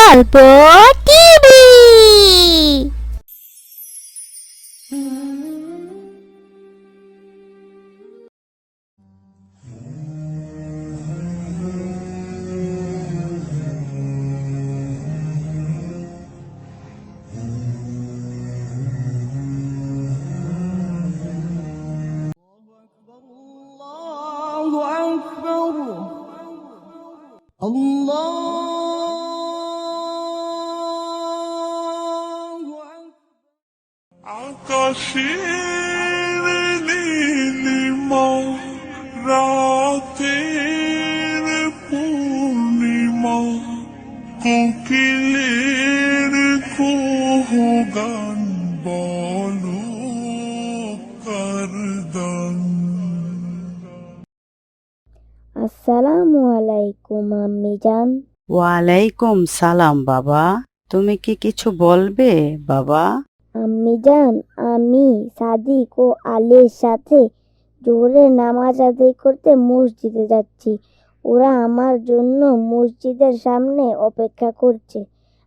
গল্প টিভি। আকাশের নীলিমা রাতের পূর্ণিমা কোকিলের কুহগান বলো কারদান আসসালামু আলাইকুম আম্মিজান ওয়ালাইকুম সালাম বাবা। তুমি কি কিছু বলবে বাবা? আম্মিজান আমি সাদিক ও আলীর সাথে জোরে নামাজ আদায় করতে মসজিদে যাচ্ছি। ওরা আমার জন্য মসজিদের সামনে অপেক্ষা করছে।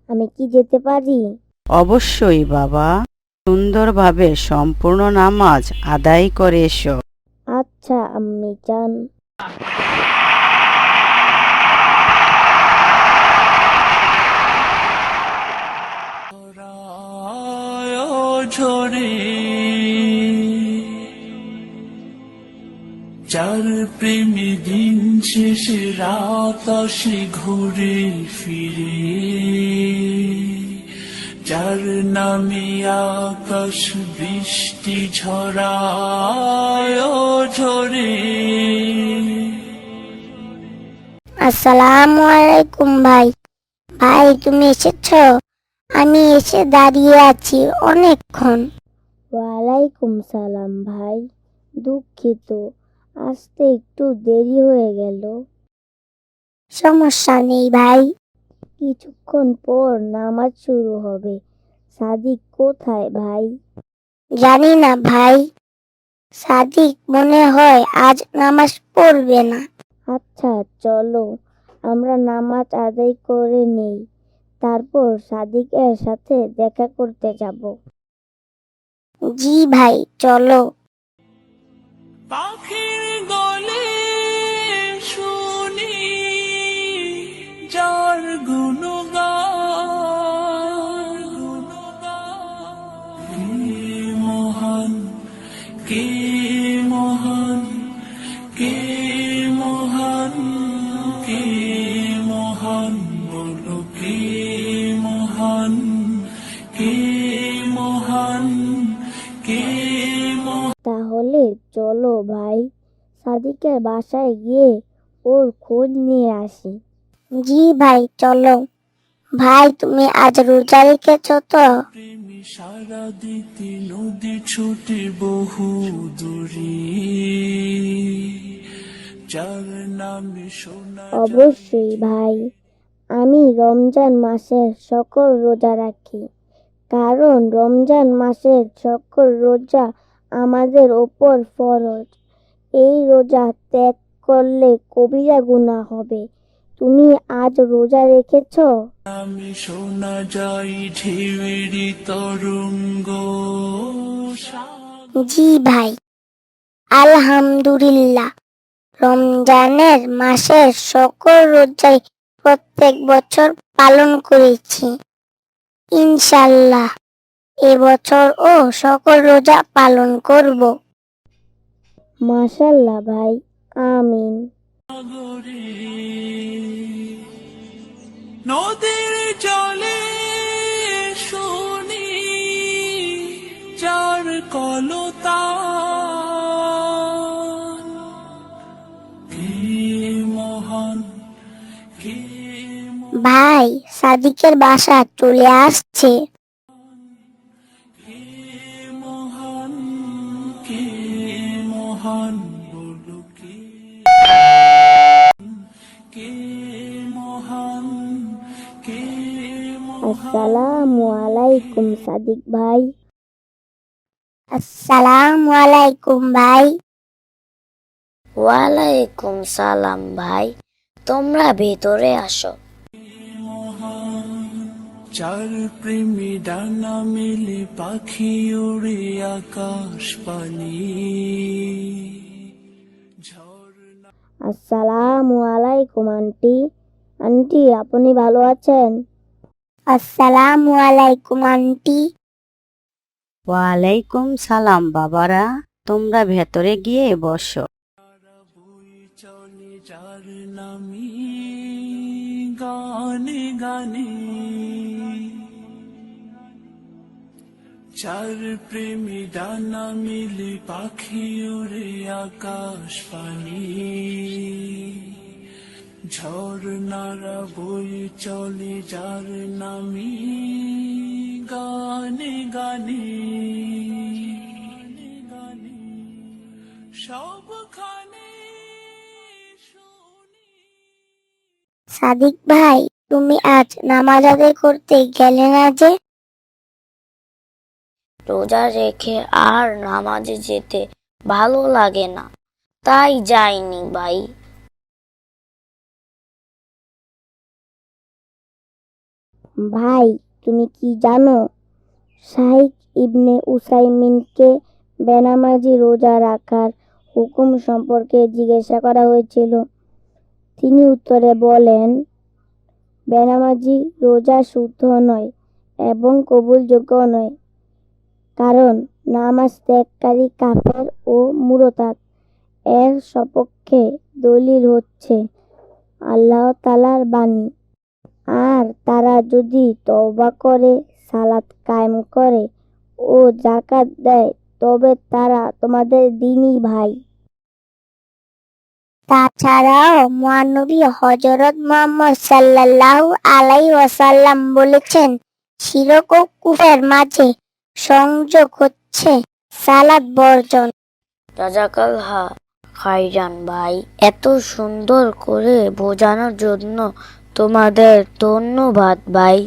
আমি কি যেতে পারি? অবশ্যই বাবা। সুন্দরভাবে সম্পূর্ণ নামাজ আদায় করে এসো। আচ্ছা আম্মিজান। ঝরে। চার প্রেমী দিন শেষে রাত আসে ঘুরে ফিরে। যার নামে আকাশ বৃষ্টি ঝরায় ঝরে। আসসালামু আলাইকুম ভাই। ভাই, তুমি এসেছ? আমি এসে দাঁড়িয়ে আছি অনেকক্ষণ। ওয়ালাইকুম সালাম ভাই দুঃখিত আসতে একটু দেরি হয়ে গেল। সমস্যা নেই ভাই। কিছুক্ষণ পর নামাজ শুরু হবে। সাদিক কোথায় ভাই? জানি না ভাই। সাদিক মনে হয় আজ নামাজ পড়বে না। আচ্ছা চলো আমরা নামাজ আদায় করে নেই। তারপর সাদিক এর সাথে দেখা করতে যাব। জি ভাই চলো। পাখির তাহলে চলো ভাই সাদিকের বাসায় গিয়ে ওর খোঁজ নিয়ে আসি। জি ভাই চলো। ভাই তুমি আজ রোজা রেখেছো তো? সারা দিতে নদী ছুটে বহু দূরে। যার নামে সোনা অবশ্যই ভাই আমি রমজান মাসের সকল রোজা রাখি। কারণ রমজান মাসের সকল রোজা আমাদের ওপর ফরজ। এই রোজা ত্যাগ করলে কবিরা গুনাহ হবে। তুমি আজ রোজা রেখেছ? নামে শোনা যায় ঢেউয়েরই তরঙ্গ জি ভাই আলহামদুলিল্লাহ। রমজানের মাসের সকল রোজাই প্রত্যেক বছর পালন করেছি। ইনশাল্লাহ। এবছর ও সকল রোজা পালন করব। মাশাল্লাহ ভাই, আমিন। নদীর জলে শুনি, যার কলতা ভাই সাদিকের বাসা চলে আসছে। মহান কে মহান বলো কে কে মহান কে মহান আসসালামু আলাইকুম সাদিক ভাই। আসসালামু আলাইকুম ভাই। ওয়ালাইকুম সালাম ভাই। তোমরা ভেতরে আসো। চার প্রেমী ডানা মেলে পাখি ওড়ে আকাশ পানি। আসসালামু আলাইকুম আন্টি। আন্টি আপনি ভালো আছেন? আসসালামু আলাইকুম আন্টি। ওয়ালাইকুম সালাম বাবারা। তোমরা ভেতরে গিয়ে বসো। যার নামি। গানে গানে। চার প্রেমী ডানা মিলে পাখি ওরে আকাশ পানি। ঝর্ণারা বই চলে যার নামি গানে গানে। গানে সবখানে সাদিক ভাই তুমি আজ নামাজ আদায় করতে গেলে না যে? রোজা রেখে আর নামাজে যেতে ভালো লাগে না। তাই যাইনি ভাই। ভাই তুমি কি জানো? শাইখ ইবনে উসাইমিনকে বেনামাজি রোজা রাখার হুকুম সম্পর্কে জিজ্ঞাসা করা হয়েছিল। তিনি উত্তরে বলেন, বেনামাজি রোজা শুদ্ধ নয় এবং কবুলযোগ্য নয়, কারণ নামাজ ত্যাগকারী কাফের ও মুরতাদ। এর সপক্ষে দলিল হচ্ছে আল্লাহ তালার বাণী। আর তারা যদি তওবা করে, সালাত কায়েম করে ও জাকাত দেয়, তবে তারা তোমাদের দিনই ভাই। তাছাড়াও মহানবী হজরত মোহাম্মদ সাল্লাল্লাহু আলাই ওয়াসাল্লাম বলেছেন, শিরক ও কুফের মাঝে সংযোগ হচ্ছে সালাদ বর্জন। রাজাকাল হা খাইজান ভাই, এত সুন্দর করে বোঝানোর জন্য তোমাদের ধন্যবাদ ভাই।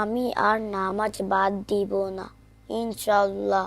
আমি আর নামাজ বাদ দিব না ইনশাল্লাহ